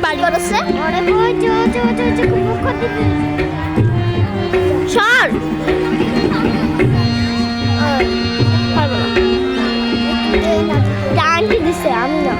Barbarossa. Ora, poi, giù, giù, giù, giù, con un po' di সর। Aunty দিছে আমি না।